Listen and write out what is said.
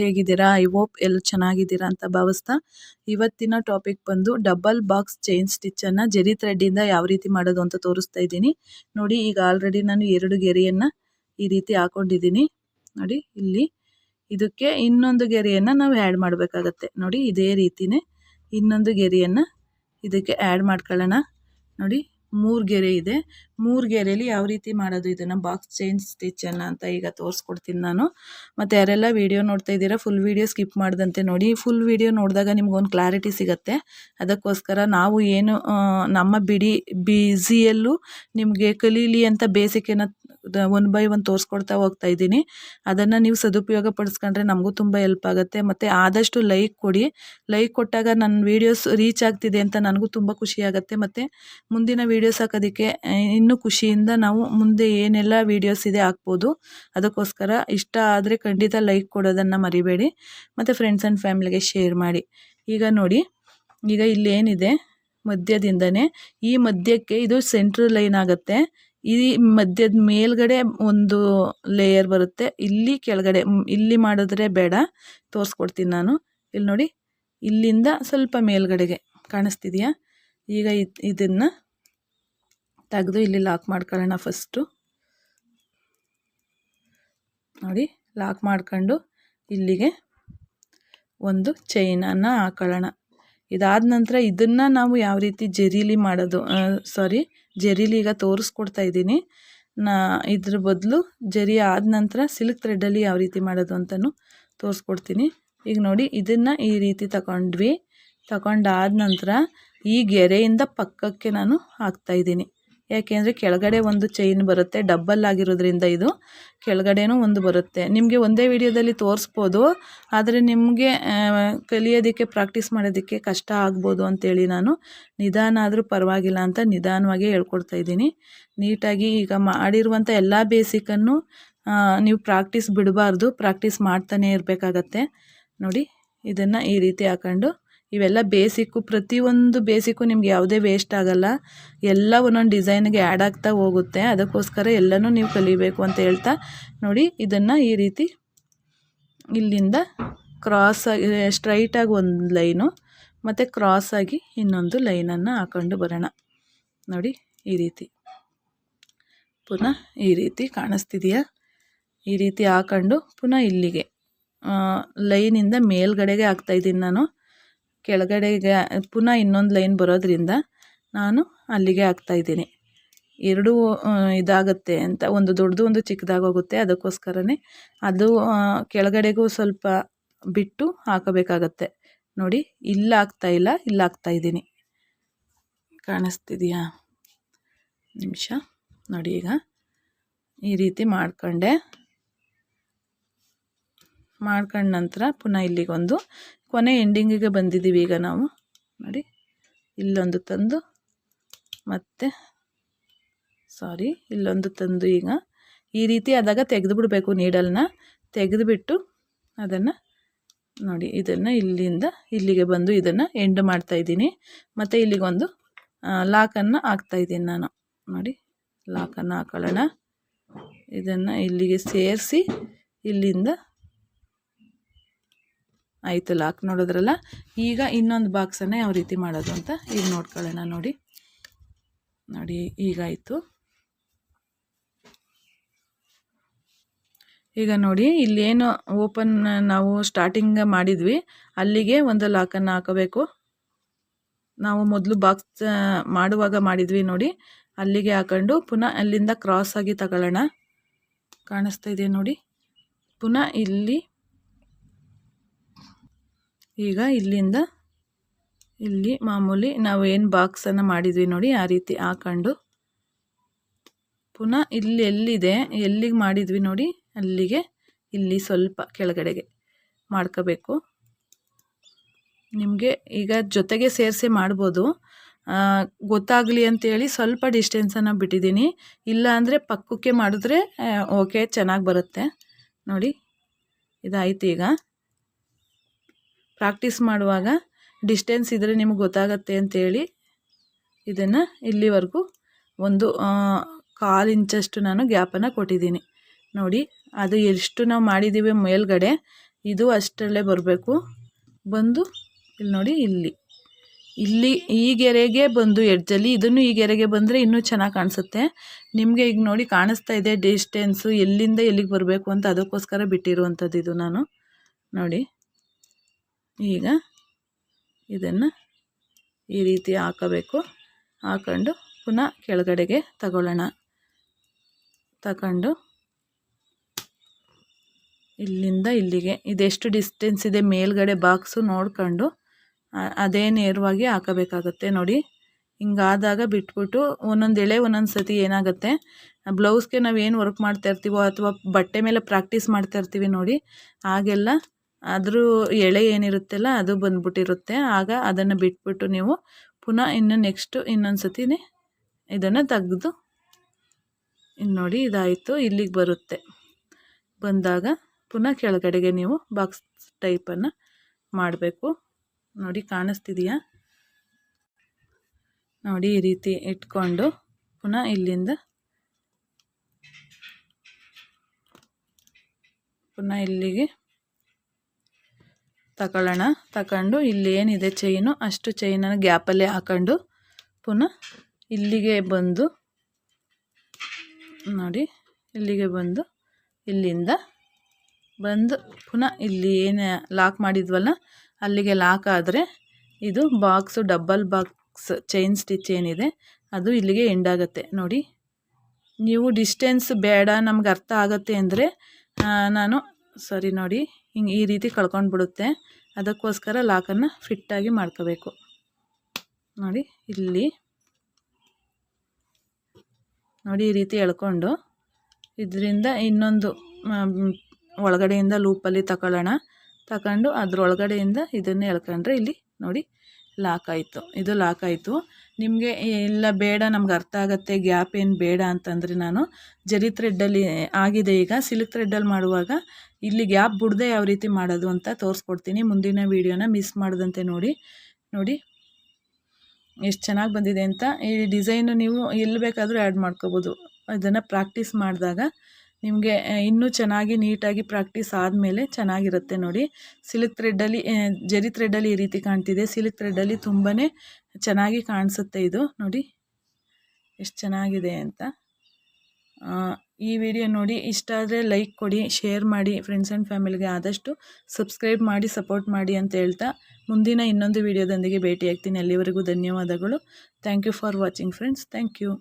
ಹೇಗಿದ್ದೀರಾ? I hope ಎಲ್ಲ ಚೆನ್ನಾಗಿದ್ದೀರಾ ಅಂತ ಭಾವಿಸ್ತಾ ಇವತ್ತಿನ ಟಾಪಿಕ್ ಬಂದು ಡಬಲ್ ಬಾಕ್ಸ್ ಚೈನ್ ಸ್ಟಿಚ್ಚನ್ನು ಜರಿ ಥ್ರೆಡ್ಡಿಂದ ಯಾವ ರೀತಿ ಮಾಡೋದು ಅಂತ ತೋರಿಸ್ತಾ ಇದ್ದೀನಿ. ನೋಡಿ, ಈಗ ಆಲ್ರೆಡಿ ನಾನು ಎರಡು ಗೆರೆಯನ್ನು ಈ ರೀತಿ ಹಾಕೊಂಡಿದ್ದೀನಿ. ನೋಡಿ, ಇಲ್ಲಿ ಇದಕ್ಕೆ ಇನ್ನೊಂದು ಗೆರೆಯನ್ನು ನಾವು ಆ್ಯಡ್ ಮಾಡಬೇಕಾಗತ್ತೆ. ನೋಡಿ, ಇದೇ ರೀತಿನೇ ಇನ್ನೊಂದು ಗೆರೆಯನ್ನು ಇದಕ್ಕೆ ಆ್ಯಡ್ ಮಾಡ್ಕೊಳ್ಳೋಣ. ನೋಡಿ ಮೂರು ಗೆರೆ ಇದೆ. ಮೂರು ಗೆರೆಯಲ್ಲಿ ಯಾವ ರೀತಿ ಮಾಡೋದು ಇದನ್ನು ಬಾಕ್ಸ್ ಚೈನ್ ಸ್ಟಿಚ್ಚನ್ನು ಅಂತ ಈಗ ತೋರಿಸ್ಕೊಡ್ತೀನಿ ನಾನು. ಮತ್ತು ಯಾರೆಲ್ಲ ವೀಡಿಯೋ ನೋಡ್ತಾ ಇದ್ದೀರಾ ಫುಲ್ ವೀಡಿಯೋ ಸ್ಕಿಪ್ ಮಾಡ್ದಂತೆ ನೋಡಿ. ಫುಲ್ ವೀಡಿಯೋ ನೋಡಿದಾಗ ನಿಮ್ಗೊಂದು ಕ್ಲಾರಿಟಿ ಸಿಗುತ್ತೆ. ಅದಕ್ಕೋಸ್ಕರ ನಾವು ಏನು ನಮ್ಮ ಬಿಡಿ ಬಿಝಿಯಲ್ಲೂ ನಿಮಗೆ ಕಲೀಲಿ ಅಂತ ಬೇಸಿಕನ್ನು ಒನ್ ಬೈ ಒನ್ ತೋರಿಸ್ಕೊಡ್ತಾ ಹೋಗ್ತಾ ಇದ್ದೀನಿ. ಅದನ್ನು ನೀವು ಸದುಪಯೋಗ ಪಡಿಸ್ಕೊಂಡ್ರೆ ನಮಗೂ ತುಂಬ ಹೆಲ್ಪ್ ಆಗುತ್ತೆ. ಮತ್ತು ಆದಷ್ಟು ಲೈಕ್ ಕೊಡಿ. ಲೈಕ್ ಕೊಟ್ಟಾಗ ನನ್ನ ವೀಡಿಯೋಸ್ ರೀಚ್ ಆಗ್ತಿದೆ ಅಂತ ನನಗೂ ತುಂಬ ಖುಷಿಯಾಗುತ್ತೆ ಮತ್ತು ಮುಂದಿನ ವೀಡಿಯೋಸ್ ಹಾಕೋದಕ್ಕೆ ಇನ್ನೂ ಖುಷಿಯಿಂದ ನಾವು ಮುಂದೆ ಏನೆಲ್ಲ ವೀಡಿಯೋಸ್ ಇದೆ ಹಾಕ್ಬೋದು. ಅದಕ್ಕೋಸ್ಕರ ಇಷ್ಟ ಆದರೆ ಖಂಡಿತ ಲೈಕ್ ಕೊಡೋದನ್ನು ಮರಿಬೇಡಿ. ಮತ್ತು ಫ್ರೆಂಡ್ಸ್ ಆ್ಯಂಡ್ ಫ್ಯಾಮಿಲಿಗೆ ಶೇರ್ ಮಾಡಿ. ಈಗ ನೋಡಿ, ಈಗ ಇಲ್ಲೇನಿದೆ ಮಧ್ಯದಿಂದನೇ ಈ ಮಧ್ಯಕ್ಕೆ ಇದು ಸೆಂಟ್ರಲ್ ಲೈನ್ ಆಗುತ್ತೆ. ಈ ಮಧ್ಯದ ಮೇಲ್ಗಡೆ ಒಂದು ಲೇಯರ್ ಬರುತ್ತೆ. ಇಲ್ಲಿ ಕೆಳಗಡೆ ಇಲ್ಲಿ ಮಾಡಿದ್ರೆ ಬೇಡ, ತೋರಿಸ್ಕೊಡ್ತೀನಿ ನಾನು. ಇಲ್ಲಿ ನೋಡಿ, ಇಲ್ಲಿಂದ ಸ್ವಲ್ಪ ಮೇಲ್ಗಡೆಗೆ ಕಾಣಿಸ್ತಿದೆಯಾ? ಈಗ ಇದನ್ನ ತೆಗೆದು ಇಲ್ಲಿ ಲಾಕ್ ಮಾಡ್ಕೊಳ್ಳೋಣ ಫಸ್ಟು ನೋಡಿ ಲಾಕ್ ಮಾಡ್ಕೊಂಡು ಇಲ್ಲಿಗೆ ಒಂದು ಚೈನನ್ನು ಹಾಕೊಳ್ಳೋಣ. ಇದಾದ ನಂತರ ಇದನ್ನು ನಾವು ಯಾವ ರೀತಿ ಜರೀಲಿ ಮಾಡೋದು ಸಾರಿ ಜರೀಲಿ ಈಗ ತೋರಿಸ್ಕೊಡ್ತಾ ಇದ್ದೀನಿ. ನಾ ಇದ್ರ ಬದಲು ಜರಿ ಆದ ನಂತರ ಸಿಲ್ಕ್ ಥ್ರೆಡ್ಡಲ್ಲಿ ಯಾವ ರೀತಿ ಮಾಡೋದು ಅಂತಲೂ ತೋರಿಸ್ಕೊಡ್ತೀನಿ. ಈಗ ನೋಡಿ ಇದನ್ನು ಈ ರೀತಿ ತಗೊಂಡ್ವಿ. ತಗೊಂಡಾದ ನಂತರ ಈ ಗೆರೆಯಿಂದ ಪಕ್ಕಕ್ಕೆ ನಾನು ಹಾಕ್ತಾಯಿದ್ದೀನಿ ಯಾಕೆಂದರೆ ಕೆಳಗಡೆ ಒಂದು ಚೈನ್ ಬರುತ್ತೆ ಡಬ್ಬಲ್ ಆಗಿರೋದ್ರಿಂದ ಇದು. ಕೆಳಗಡೆನೂ ಒಂದು ಬರುತ್ತೆ. ನಿಮಗೆ ಒಂದೇ ವಿಡಿಯೋದಲ್ಲಿ ತೋರಿಸ್ಬೋದು, ಆದರೆ ನಿಮಗೆ ಕಲಿಯೋದಕ್ಕೆ ಪ್ರಾಕ್ಟೀಸ್ ಮಾಡೋದಕ್ಕೆ ಕಷ್ಟ ಆಗ್ಬೋದು ಅಂತೇಳಿ ನಾನು ನಿಧಾನ ಆದರೂ ಪರವಾಗಿಲ್ಲ ಅಂತ ನಿಧಾನವಾಗಿ ಹೇಳ್ಕೊಡ್ತಾ ಇದ್ದೀನಿ. ನೀಟಾಗಿ ಈಗ ಮಾಡಿರುವಂಥ ಎಲ್ಲ ಬೇಸಿಕನ್ನು ನೀವು ಪ್ರಾಕ್ಟೀಸ್ ಬಿಡಬಾರ್ದು ಪ್ರಾಕ್ಟೀಸ್ ಮಾಡ್ತಾನೆ ಇರಬೇಕಾಗತ್ತೆ. ನೋಡಿ, ಇದನ್ನು ಈ ರೀತಿ ಹಾಕೊಂಡು ಇವೆಲ್ಲ ಬೇಸಿಕ್ಕು, ಪ್ರತಿಯೊಂದು ಬೇಸಿಕ್ಕು ನಿಮ್ಗೆ ಯಾವುದೇ ವೇಸ್ಟ್ ಆಗಲ್ಲ. ಎಲ್ಲ ಒಂದೊಂದು ಡಿಸೈನ್ಗೆ ಆ್ಯಡ್ ಆಗ್ತಾ ಹೋಗುತ್ತೆ. ಅದಕ್ಕೋಸ್ಕರ ಎಲ್ಲನೂ ನೀವು ಕಲಿಬೇಕು ಅಂತ ಹೇಳ್ತಾ ನೋಡಿ, ಇದನ್ನು ಈ ರೀತಿ ಇಲ್ಲಿಂದ ಕ್ರಾಸ್ ಆಗಿ ಸ್ಟ್ರೈಟಾಗಿ ಒಂದು ಲೈನು ಮತ್ತು ಆಗಿ ಇನ್ನೊಂದು ಲೈನನ್ನು ಹಾಕೊಂಡು ಬರೋಣ. ನೋಡಿ, ಈ ರೀತಿ. ಪುನಃ ಈ ರೀತಿ ಕಾಣಿಸ್ತಿದೆಯಾ? ಈ ರೀತಿ ಹಾಕೊಂಡು ಪುನಃ ಇಲ್ಲಿಗೆ ಲೈನಿಂದ ಮೇಲ್ಗಡೆಗೆ ಹಾಕ್ತಾಯಿದ್ದೀನಿ ನಾನು. ಕೆಳಗಡೆಗೆ ಪುನಃ ಇನ್ನೊಂದು ಲೈನ್ ಬರೋದ್ರಿಂದ ನಾನು ಅಲ್ಲಿಗೆ ಹಾಕ್ತಾಯಿದ್ದೀನಿ ಎರಡೂ ಇದಾಗುತ್ತೆ ಅಂತ, ಒಂದು ದೊಡ್ಡದು, ಒಂದು ಚಿಕ್ಕದಾಗೋಗುತ್ತೆ ಅದಕ್ಕೋಸ್ಕರನೇ ಅದು ಕೆಳಗಡೆಗೂ ಸ್ವಲ್ಪ ಬಿಟ್ಟು ಹಾಕಬೇಕಾಗತ್ತೆ. ನೋಡಿ, ಇಲ್ಲ ಆಗ್ತಾ ಇಲ್ಲ ಇಲ್ಲ ಹಾಕ್ತಾ ಇದ್ದೀನಿ. ಕಾಣಿಸ್ತಿದೆಯಾ? ನಿಮಿಷ. ನೋಡಿ ಈಗ ಈ ರೀತಿ ಮಾಡ್ಕೊಂಡೆ. ಮಾಡ್ಕೊಂಡ ನಂತರ ಪುನಃ ಇಲ್ಲಿಗೊಂದು ಕೊನೆ ಎಂಡಿಂಗಿಗೆ ಬಂದಿದ್ದೀವಿ ಈಗ ನಾವು. ನೋಡಿ, ಇಲ್ಲೊಂದು ತಂದು ಮತ್ತೆ ಸಾರಿ ಇಲ್ಲೊಂದು ತಂದು ಈಗ ಈ ರೀತಿ ಆದಾಗ ತೆಗೆದು ಬಿಡಬೇಕು ನೀಡಲ್ನ ತೆಗೆದುಬಿಟ್ಟು ಅದನ್ನು ನೋಡಿ, ಇದನ್ನು ಇಲ್ಲಿಂದ ಇಲ್ಲಿಗೆ ಬಂದು ಇದನ್ನು ಎಂಡ್ ಮಾಡ್ತಾಯಿದ್ದೀನಿ ಮತ್ತು ಇಲ್ಲಿಗೊಂದು ಲಾಕನ್ನು ಹಾಕ್ತಾಯಿದ್ದೀನಿ ನಾನು. ನೋಡಿ ಲಾಕನ್ನು ಹಾಕೊಳ್ಳೋಣ. ಇದನ್ನು ಇಲ್ಲಿಗೆ ಸೇರಿಸಿ ಇಲ್ಲಿಂದ ಆಯಿತು ಲಾಕ್ ನೋಡಿದ್ರಲ್ಲ, ಈಗ ಇನ್ನೊಂದು ಬಾಕ್ಸನ್ನು ಯಾವ ರೀತಿ ಮಾಡೋದು ಅಂತ ಈಗ ನೋಡ್ಕೊಳ್ಳೋಣ ನೋಡಿ. ನೋಡಿ ಈಗಾಯಿತು ಈಗ ನೋಡಿ ಇಲ್ಲೇನು ಓಪನ್ ನಾವು ಸ್ಟಾರ್ಟಿಂಗ್ ಮಾಡಿದ್ವಿ, ಅಲ್ಲಿಗೆ ಒಂದು ಲಾಕನ್ನು ಹಾಕಬೇಕು. ನಾವು ಮೊದಲು ಬಾಕ್ಸ್ ಮಾಡುವಾಗ ಮಾಡಿದ್ವಿ ನೋಡಿ, ಅಲ್ಲಿಗೆ ಹಾಕೊಂಡು ಪುನಃ ಅಲ್ಲಿಂದ ಕ್ರಾಸ್ ಆಗಿ ತಗೊಳ್ಳೋಣ. ಕಾಣಿಸ್ತಾ ಇದೆ ನೋಡಿ. ಪುನಃ ಇಲ್ಲಿ ಈಗ ಇಲ್ಲಿಂದ ಇಲ್ಲಿ ಮಾಮೂಲಿ ನಾವು ಏನು ಬಾಕ್ಸನ್ನು ಮಾಡಿದ್ವಿ ನೋಡಿ, ಆ ರೀತಿ ಹಾಕೊಂಡು ಪುನಃ ಇಲ್ಲಿ ಎಲ್ಲಿದೆ, ಎಲ್ಲಿಗೆ ಮಾಡಿದ್ವಿ ನೋಡಿ, ಅಲ್ಲಿಗೆ ಇಲ್ಲಿ ಸ್ವಲ್ಪ ಕೆಳಗಡೆಗೆ ಮಾಡ್ಕೋಬೇಕು. ನಿಮಗೆ ಈಗ ಜೊತೆಗೆ ಸೇರಿಸಿ ಮಾಡ್ಬೋದು. ಗೊತ್ತಾಗಲಿ ಅಂತೇಳಿ ಸ್ವಲ್ಪ ಡಿಸ್ಟೆನ್ಸನ್ನು ಬಿಟ್ಟಿದ್ದೀನಿ. ಇಲ್ಲ ಅಂದರೆ ಪಕ್ಕಕ್ಕೆ ಮಾಡಿದ್ರೆ ಓಕೆ ಚೆನ್ನಾಗಿ ಬರುತ್ತೆ. ನೋಡಿ, ಇದಾಯ್ತು ಈಗ. ಪ್ರಾಕ್ಟೀಸ್ ಮಾಡುವಾಗ ಡಿಸ್ಟೆನ್ಸ್ ಇದ್ದರೆ ನಿಮಗೆ ಗೊತ್ತಾಗತ್ತೆ ಅಂತೇಳಿ ಇದನ್ನು ಇಲ್ಲಿವರೆಗೂ ಒಂದು ಕಾಲು ಇಂಚಷ್ಟು ನಾನು ಗ್ಯಾಪನ್ನು ಕೊಟ್ಟಿದ್ದೀನಿ. ನೋಡಿ, ಅದು ಎಷ್ಟು ನಾವು ಮಾಡಿದ್ದೀವಿ ಮೇಲ್ಗಡೆ, ಇದು ಅಷ್ಟರಲ್ಲೇ ಬರಬೇಕು. ಬಂದು, ಇಲ್ಲಿ ನೋಡಿ, ಇಲ್ಲಿ. ಇಲ್ಲಿ ಈ ಗೆರೆಗೆ ಬಂದು ಎಡ್ಜಲ್ಲಿ ಇದನ್ನು ಈ ಗೆರೆಗೆ ಬಂದರೆ ಇನ್ನೂ ಚೆನ್ನಾಗಿ ಕಾಣಿಸುತ್ತೆ. ನಿಮಗೆ ಈಗ ನೋಡಿ ಕಾಣಿಸ್ತಾ ಇದೆ ಡಿಸ್ಟೆನ್ಸು, ಎಲ್ಲಿಂದ ಎಲ್ಲಿಗೆ ಬರಬೇಕು ಅಂತ ಅದಕ್ಕೋಸ್ಕರ ಬಿಟ್ಟಿರುವಂಥದ್ದು ಇದು ನಾನು. ನೋಡಿ. ಈಗ ಇದನ್ನು ಈ ರೀತಿ ಹಾಕಬೇಕು. ಹಾಕೊಂಡು ಪುನಃ ಕೆಳಗಡೆಗೆ ತಗೊಳ್ಳೋಣ. ತಗೊಂಡು ಇಲ್ಲಿಂದ ಇಲ್ಲಿಗೆ. ಇದೆಷ್ಟು ಡಿಸ್ಟೆನ್ಸ್ ಇದೆ ಮೇಲ್ಗಡೆ ಬಾಕ್ಸು ನೋಡ್ಕೊಂಡು ಅದೇ ನೇರವಾಗಿ ಹಾಕಬೇಕಾಗುತ್ತೆ ನೋಡಿ. ಹಿಂಗಾದಾಗ ಬಿಟ್ಬಿಟ್ಟು ಒಂದೊಂದು ಎಳೆ ಒಂದೊಂದು ಸತಿ ಏನಾಗುತ್ತೆ? ಬ್ಲೌಸ್ಗೆ ನಾವು ಏನು ವರ್ಕ್ ಮಾಡ್ತಾ ಇರ್ತೀವೋ ಅಥವಾ ಬಟ್ಟೆ ಮೇಲೆ ಪ್ರಾಕ್ಟೀಸ್ ಮಾಡ್ತಾ ಇರ್ತೀವಿ ನೋಡಿ. ಆಗೆಲ್ಲ ಅದ್ರ ಎಳೆ ಏನಿರುತ್ತಲ್ಲ ಅದು ಬಂದ್ಬಿಟ್ಟಿರುತ್ತೆ. ಆಗ ಅದನ್ನು ಬಿಟ್ಬಿಟ್ಟು ನೀವು ಪುನಃ ಇನ್ನು ನೆಕ್ಸ್ಟು ಇನ್ನೊಂದು ಸತಿನೇ ಇದನ್ನು ತೆಗೆದು ಇನ್ನು ನೋಡಿ ಇದಾಯಿತು, ಇಲ್ಲಿಗೆ ಬರುತ್ತೆ. ಬಂದಾಗ ಪುನಃ ಕೆಳಗಡೆಗೆ ನೀವು ಬಾಕ್ಸ್ ಟೈಪನ್ನು ಮಾಡಬೇಕು. ನೋಡಿ ಕಾಣಿಸ್ತಿದೆಯಾ? ನೋಡಿ ಈ ರೀತಿ ಇಟ್ಕೊಂಡು ಪುನಃ ಇಲ್ಲಿಂದ ಪುನಃ ಇಲ್ಲಿಗೆ ತಗೊಳ್ಳೋಣ. ತಗೊಂಡು ಇಲ್ಲಿ ಏನಿದೆ ಚೈನು ಅಷ್ಟು ಚೈನನ್ನು ಗ್ಯಾಪಲ್ಲೇ ಹಾಕೊಂಡು ಪುನಃ ಇಲ್ಲಿಗೆ ಬಂದು ನೋಡಿ, ಇಲ್ಲಿಗೆ ಬಂದು ಇಲ್ಲಿಂದ ಬಂದು ಪುನಃ ಇಲ್ಲಿ ಏನು ಲಾಕ್ ಮಾಡಿದ್ವಲ್ಲ, ಅಲ್ಲಿಗೆ ಲಾಕ್ ಆದರೆ ಇದು box double box chain stitch ಏನಿದೆ, ಅದು ಇಲ್ಲಿಗೆ ಎಂಡಾಗತ್ತೆ ನೋಡಿ, ನೀವು ಡಿಸ್ಟೆನ್ಸ್ ಬೇಡ, ನಮ್ಗೆ ಅರ್ಥ ಆಗುತ್ತೆ ಅಂದರೆ ನಾನು, ಸರಿ ನೋಡಿ ಹಿಂಗೆ ಈ ರೀತಿ ಕಳ್ಕೊಂಡು ಬಿಡುತ್ತೆ. ಅದಕ್ಕೋಸ್ಕರ ಲಾಕನ್ನು ಫಿಟ್ಟಾಗಿ ಮಾಡ್ಕೋಬೇಕು. ನೋಡಿ, ಇಲ್ಲಿ. ನೋಡಿ, ಈ ರೀತಿ ಎಳ್ಕೊಂಡು ಇದರಿಂದ ಇನ್ನೊಂದು ಒಳಗಡೆಯಿಂದ ಲೂಪಲ್ಲಿ ತಗೊಳ್ಳೋಣ ತಗೊಂಡು ಅದ್ರೊಳಗಡೆಯಿಂದ ಇದನ್ನೇ ಎಳ್ಕೊಂಡ್ರೆ ಇಲ್ಲಿ ನೋಡಿ ಲಾಕ್ ಆಯಿತು. ಇದು ಲಾಕ್ ಆಯಿತು. ನಿಮಗೆ ಇಲ್ಲ ಬೇಡ, ನಮ್ಗೆ ಅರ್ಥ ಆಗುತ್ತೆ, ಗ್ಯಾಪ್ ಏನು ಬೇಡ ಅಂತಂದರೆ ನಾನು ಜರಿ ಥ್ರೆಡ್ಡಲ್ಲಿ ಆಗಿದೆ ಈಗ. ಸಿಲ್ಕ್ ಥ್ರೆಡ್ಡಲ್ಲಿ ಮಾಡುವಾಗ ಇಲ್ಲಿ ಗ್ಯಾಪ್ ಬಿಡದೆ ಯಾವ ರೀತಿ ಮಾಡೋದು ಅಂತ ತೋರಿಸ್ಕೊಡ್ತೀನಿ. ಮುಂದಿನ ವೀಡಿಯೋನ ಮಿಸ್ ಮಾಡದಂತೆ ನೋಡಿ ನೋಡಿ. ಎಷ್ಟು ಚೆನ್ನಾಗಿ ಬಂದಿದೆ ಅಂತ. ಈ ಡಿಸೈನು ನೀವು ಎಲ್ಲಿ ಬೇಕಾದರೂ ಆ್ಯಡ್ ಮಾಡ್ಕೋಬೋದು. ಅದನ್ನು ಪ್ರಾಕ್ಟೀಸ್ ಮಾಡಿದಾಗ ನಿಮಗೆ ಇನ್ನೂ ಚೆನ್ನಾಗಿ ನೀಟಾಗಿ ಪ್ರಾಕ್ಟೀಸ್ ಆದಮೇಲೆ ಚೆನ್ನಾಗಿರುತ್ತೆ ನೋಡಿ. ಸಿಲ್ಕ್ ಥ್ರೆಡ್ಡಲ್ಲಿ ಜರಿ ಥ್ರೆಡ್ಡಲ್ಲಿ ಈ ರೀತಿ ಕಾಣ್ತಿದೆ. ಸಿಲ್ಕ್ ಥ್ರೆಡ್ಡಲ್ಲಿ ತುಂಬಾ ಚೆನ್ನಾಗಿ ಕಾಣಿಸುತ್ತೆ ಇದು ನೋಡಿ. ಎಷ್ಟು ಚೆನ್ನಾಗಿದೆ ಅಂತ. ಈ ವಿಡಿಯೋ ನೋಡಿ. ಇಷ್ಟ ಆದರೆ ಲೈಕ್ ಕೊಡಿ, ಶೇರ್ ಮಾಡಿ, ಫ್ರೆಂಡ್ಸ್ ಆ್ಯಂಡ್ ಫ್ಯಾಮಿಲಿಗೆ ಆದಷ್ಟು ಸಬ್ಸ್ಕ್ರೈಬ್ ಮಾಡಿ, ಸಪೋರ್ಟ್ ಮಾಡಿ ಅಂತ ಹೇಳ್ತಾ ಮುಂದಿನ ಇನ್ನೊಂದು ವಿಡಿಯೋದೊಂದಿಗೆ ಭೇಟಿಯಾಗ್ತೀನಿ. ಅಲ್ಲಿವರೆಗೂ ಧನ್ಯವಾದಗಳು. Thank you for watching friends. Thank you.